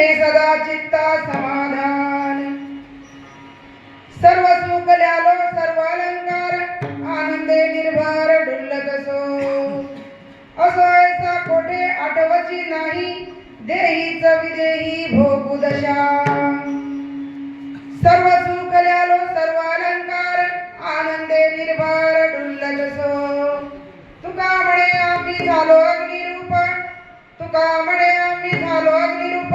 सदा चित्ता समाधान. सर्व सुख ल्यालो सर्व अलंकार आनंदे निर्भार डुल्लत सो असो ऐसा कोठे आठवची नाही देहीच विदेही भोगू दशा. सर्व सुख ल्यालो सर्व अलंकार आनंदे निर्भार डुल्लत सो तुका म्हणे आम्ही झालो अग्निरूप. तुका म्हणे आम्ही झालो अग्निरूप.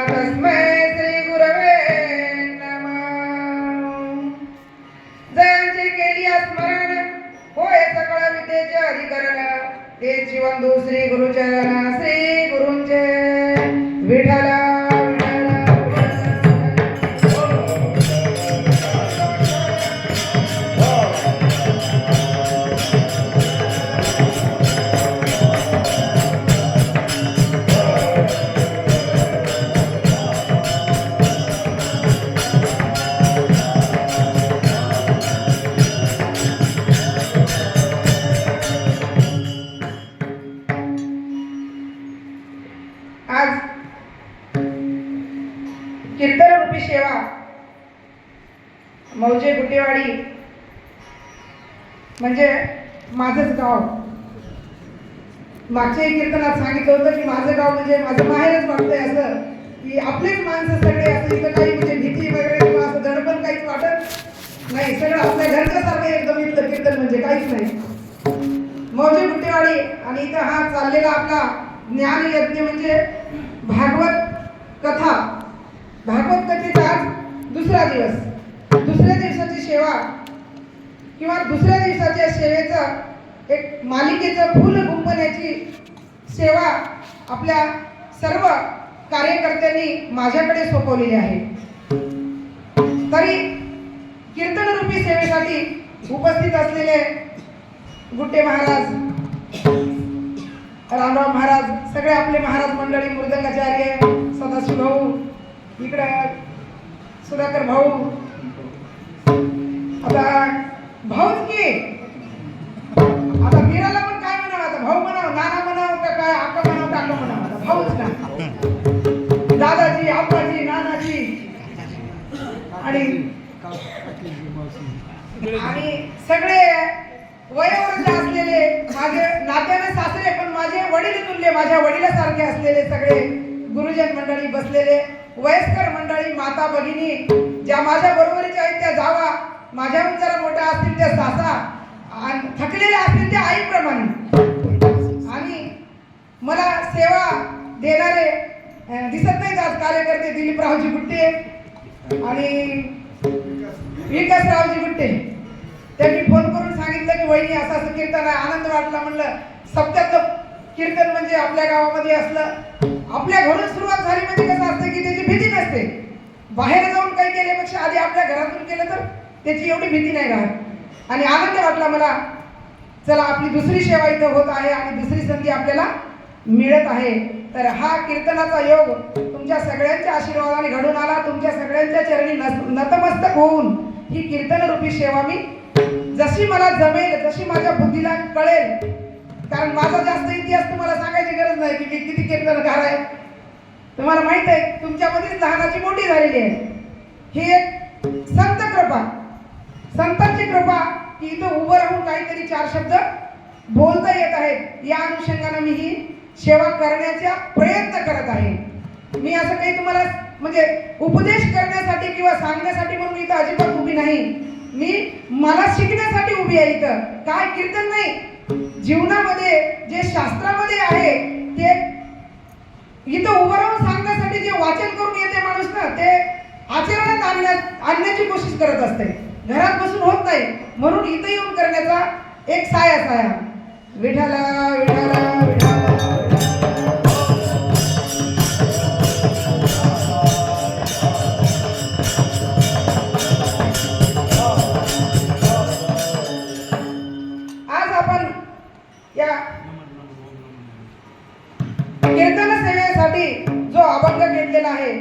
हे जीवन श्री गुरुचरण श्री सेवा. मौजे गुटेवाडी. म्हणजे माझंच गाव. मागच्याही कीर्तनात सांगितलं होतं की माझं गाव म्हणजे माझं माहेरच वाटतंय असं. की आपलेच माणसं सगळे असं इथं काही म्हणजे भीती वगैरे किंवा असं दडपण काहीच वाटत नाही. सगळं आपल्या घरच्या सारखं एकदम इथलं कीर्तन म्हणजे काहीच नाही. मौजे गुटेवाडी आणि इथं हा चाललेला आपला ज्ञान यज्ञ म्हणजे भागवत कथा. भागवत कथेचा आज दुसरा दिवस. दुसऱ्या दिवसाची सेवा किंवा दुसऱ्या दिवसाच्या सेवेचं एक मालिकेचं फुल गुंपण्याची सेवा आपल्या सर्व कार्यकर्त्यांनी माझ्याकडे सोपवलेली आहे. तरी कीर्तनरूपी सेवेसाठी उपस्थित असलेले गुड्डे महाराज रामराव महाराज सगळे आपले महाराज मंडळी मृदंगाचार्य सदाशिव भाऊ इकडं सुधाकर भाऊ. आता भाऊच की? आता मीराला पण काय म्हणावं? आता भाऊ म्हणावं नाना म्हणावं का काय? आका म्हणावं काका म्हणावं? आता भाऊच ना. दादाजी आपाजी नानाजी. आणि आणि सगळे वयोवृद्ध असलेले माझे नात्याने सासरे पण माझे वडील तुल्य माझ्या वडिलासारखे असलेले सगळे गुरुजन मंडळी बसलेले. वयस्कर मंडळी माता भगिनी ज्या माझ्या बरोबरीच्या आहेत त्या जावा. माझ्याहून जरा मोठ्या असतील त्या सासा. आणि थकलेल्या असतील त्या आईप्रमाणे. आणि मला सेवा देणारे दिसत नाहीत आज कार्यकर्ते दिलीपरावजी गुट्टे आणि विकासरावजी गुट्टे. त्यांनी फोन करून सांगितलं की वहिनी असं असं कीर्तन आहे. आनंद वाटला म्हणलं. सप्त्यातलं कीर्तन म्हणजे आपल्या गावामध्ये असलं. आपल्या घरून सुरुवात झाली म्हणजे कसं असतं की त्याची भीती नसते. बाहेर जाऊन काही केल्यापेक्षा आधी आपल्या घरातून केलं तर त्याची एवढी भीती नाही राहत. आणि आनंद वाटला मला चला आपली दुसरी सेवा इथं होत आहे आणि दुसरी संधी आपल्याला मिळत आहे. तर हा कीर्तनाचा योग तुमच्या सगळ्यांच्या आशीर्वादाने घडून आला. तुमच्या सगळ्यांच्या चरणी नस- नतमस्तक होऊन ही कीर्तन रूपी सेवा मी जशी मला जमेल जशी माझ्या बुद्धीला कळेल कारण माझा जास्त इतिहास तुम्हाला सांगायची गरज नाही की किती किती घर आहे तुम्हाला माहीत आहे तुमच्यामध्येच लहानाची मोठी झालेली आहे. ही एक संत कृपा. संतांची कृपा की इथं उभं राहून काहीतरी चार शब्द बोलता येत आहेत. या अनुषंगाने मी ही सेवा करण्याचा प्रयत्न करत आहे. मी असं काही तुम्हाला म्हणजे उपदेश करण्यासाठी किंवा सांगण्यासाठी म्हणून इथं अजिबात उभी नाही. मी मला शिकण्यासाठी उभी आहे इथं. काय कीर्तन नाही जीवनामध्ये जे शास्त्रामध्ये आहे ते इथं उभं राहून सांगण्यासाठी जे वाचन करून येते माणूस ना ते आचरणात आणण्यात आणण्याची कोशिश करत असते. घरात बसून होत नाही. म्हणून इथं येऊन करण्याचा एक साया साया. विठाला विठाला जो अभंग भेटलेला आहे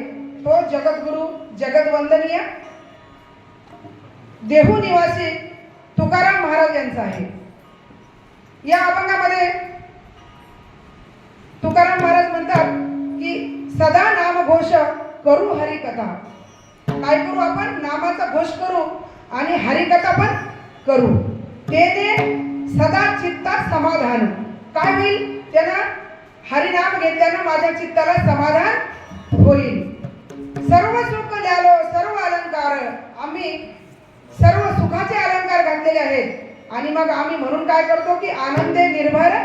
तो जगद्गुरु जगदवंदनीय देहू निवासी तुकाराम महाराज यांचा आहे. या अभंगामध्ये तुकाराम महाराज म्हणतात की सदा नाम घोष करू हरिकथा. काय करू आपण? नामाचा घोष करू आणि हरिकथा पण करू. ते ते सदा चित्तात समाधान. काय होईल? त्यांना हरिनाम घेतल्यानं माझ्या चित्ताला समाधान होईल. सर्व सुख ल्यालो सर्व अलंकार. आम्ही सर्व सुखाचे अलंकार घातलेले आहेत. आणि मग आम्ही म्हणून काय करतो की आनंदे निर्भर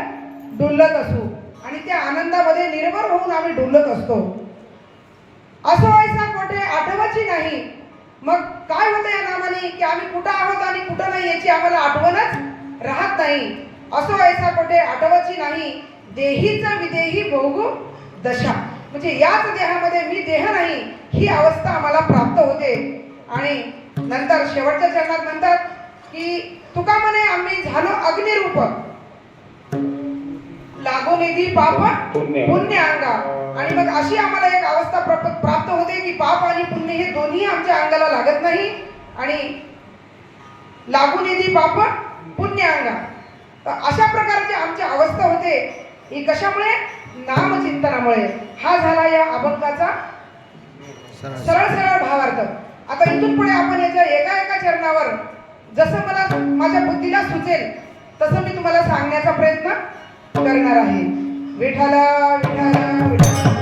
डुलत असू. आणि त्या आनंदामध्ये निर्भर होऊन आम्ही डुलत असतो. असो ऐसा कोठे आठवाची नाही. मग काय होतं या नामाने? की आम्ही कुठं आहोत आणि कुठं नाही याची आम्हाला आठवणच राहत नाही. असो ऐसा कोठे आठवाची नाही. देहीचा विदेही भोगू दशा. म्हणजे याच देहामध्ये मी देह नाही ही अवस्था आम्हाला प्राप्त होते. आणि नंतर शेवटच्या चरणात म्हणतात की तुका म्हणे आम्ही झालो अग्निरूप. लागो निधी पाप पुण्य. अंगा. आणि मग अशी आम्हाला एक अवस्था प्राप्त प्राप्त होते की पाप आणि पुण्य हे दोन्ही आमच्या अंगाला लागत नाही. आणि लागून येते पाप पुण्य अंगा. तर अशा प्रकारची आमची अवस्था होते. ही कशामुळे? नामचिंतनामुळे. हा झाला या अभंगाचा सरळ. सरळ भावार्थ. आता इथून पुढे आपण याच्या एका एका चरणावर जसं मला माझ्या बुद्धीला सुचेल तसं मी तुम्हाला सांगण्याचा प्रयत्न करणार आहे. विठाला विठाला विठाला